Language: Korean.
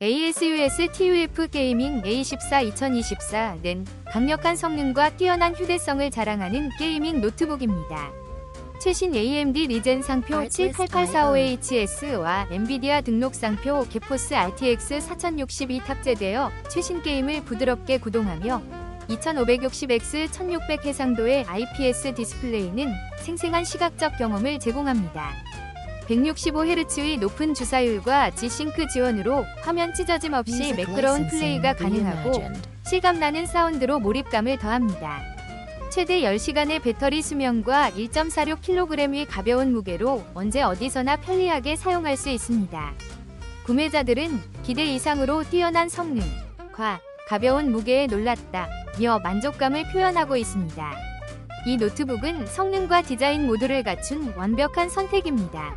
ASUS TUF 게이밍 A14 2024는 강력한 성능과 뛰어난 휴대성을 자랑하는 게이밍 노트북입니다. 최신 AMD 리젠 상표 Artlist 78845HS와 엔비디아 등록 상표 게포스 RTX 4060이 탑재되어 최신 게임을 부드럽게 구동하며 2560X 1600 해상도의 IPS 디스플레이는 생생한 시각적 경험을 제공합니다. 165Hz의 높은 주사율과 G-Sync 지원으로 화면 찢어짐 없이 매끄러운 플레이가 가능하고 실감나는 사운드로 몰입감을 더합니다. 최대 10시간의 배터리 수명과 1.46kg의 가벼운 무게로 언제 어디서나 편리하게 사용할 수 있습니다. 구매자들은 기대 이상으로 뛰어난 성능, 과 가벼운 무게에 놀랐다 며 만족감을 표현하고 있습니다. 이 노트북은 성능과 디자인 모두를 갖춘 완벽한 선택입니다.